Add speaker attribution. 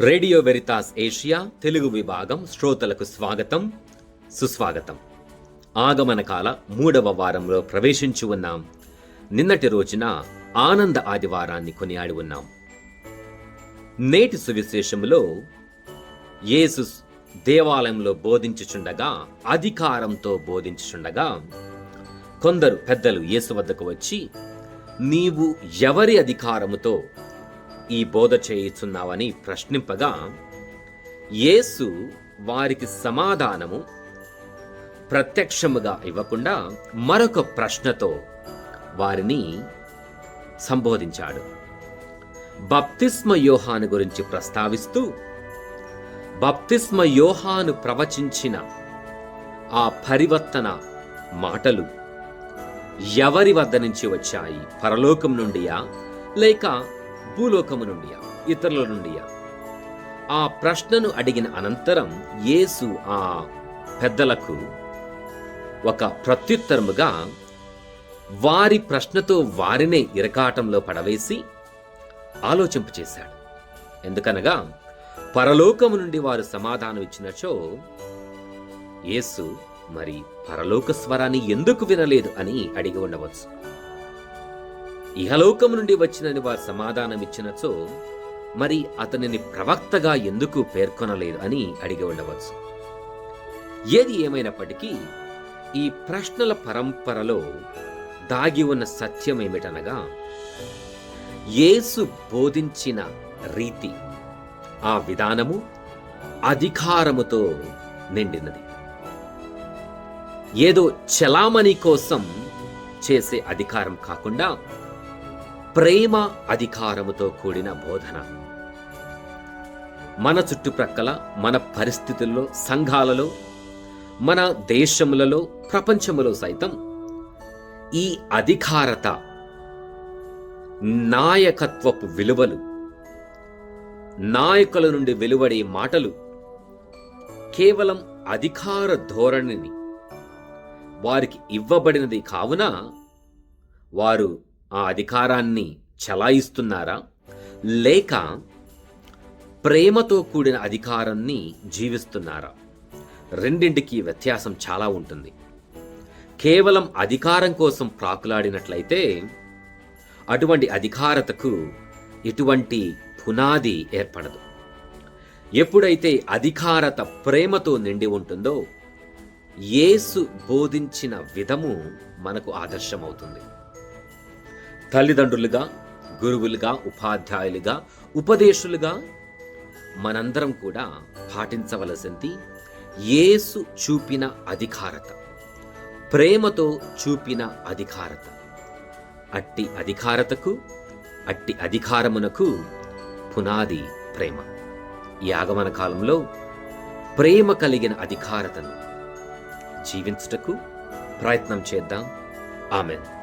Speaker 1: Radio Veritas Asia Telugu విభాగం శ్రోతలకు స్వాగతం సుస్వాగతం. ఆగమన కాల మూడవ వారంలో ప్రవేశించి ఉన్నాం. నిన్నటి రోజున ఆనంద ఆదివారాన్ని కొనియాడి ఉన్నాం. నేటి సువిశేషములో యేసు దేవాలయంలో బోధించుచుండగా అధికారంతో బోధించుచుండగా కొందరు పెద్దలు యేసు వద్దకు వచ్చి నీవు ఎవరి అధికారముతో ఈ బోధ చేయుచున్నావని ప్రశ్నింపగా యేసు వారికి సమాధానము ప్రత్యక్షముగా ఇవ్వకుండా మరొక ప్రశ్నతో వారిని సంబోధించాడు. బప్తిస్మ యోహాను గురించి ప్రస్తావిస్తూ బప్తిస్మ యోహాను ప్రవచించిన ఆ పరివర్తన మాటలు ఎవరి వద్ద నుంచి వచ్చాయి? పరలోకం నుండియా? లేక భూలోకము నుండియా ఇతరుల నుండియా? ఆ ప్రశ్నను అడిగిన అనంతరం యేసు ఆ పెద్దలకు ఒక ప్రత్యుత్తరముగా వారి ప్రశ్నతో వారినే ఇరకాటంలో పడవేసి ఆలోచింపచేశాడు ఎందుకనగా పరలోకము నుండి వారు సమాధానం ఇచ్చినచో యేసు మరి పరలోక స్వరాన్ని ఎందుకు వినలేదు అని అడిగి ఉండవచ్చు. ఇహలోకం నుండి వచ్చినని వారు సమాధానం ఇచ్చినచో మరి అతనిని ప్రవక్తగా ఎందుకు పేర్కొనలేదు అని అడిగి ఉండవచ్చు. ఏది ఏమైనప్పటికీ ఈ ప్రశ్నల పరంపరలో దాగి ఉన్న సత్యం ఏమిటనగా యేసు బోధించిన రీతి ఆ విధానము అధికారముతో నిండినది. ఏదో చలామణి కోసం చేసే అధికారం కాకుండా ప్రేమ అధికారముతో కూడిన బోధన. మన చుట్టుప్రక్కల మన పరిస్థితుల్లో సంఘాలలో మన దేశములలో ప్రపంచములో సైతం ఈ అధికారత నాయకత్వపు విలువలు నాయకుల నుండి వెలువడే మాటలు కేవలం అధికార ధోరణిని వారికి ఇవ్వబడినది కావున వారు ఆ అధికారాన్ని చలాయిస్తున్నారా? లేక ప్రేమతో కూడిన అధికారాన్ని జీవిస్తున్నారా? రెండింటికి వ్యత్యాసం చాలా ఉంటుంది. కేవలం అధికారం కోసం ప్రాకులాడినట్లయితే అటువంటి అధికారతకు ఎటువంటి పునాది ఏర్పడదు. ఎప్పుడైతే అధికారత ప్రేమతో నిండి ఉంటుందో యేసు బోధించిన విధము మనకు ఆదర్శమవుతుంది. తల్లిదండ్రులుగా గురువులుగా ఉపాధ్యాయులుగా ఉపదేశులుగా మనందరం కూడా పాటించవలసింది యేసు చూపిన అధికారత. ప్రేమతో చూపిన అధికారత. అట్టి అధికారతకు అట్టి అధికారమునకు పునాది ప్రేమ. ఈ ఆగమన కాలంలో ప్రేమ కలిగిన అధికారతను జీవించుటకు ప్రయత్నం చేద్దాం. ఆమెన్.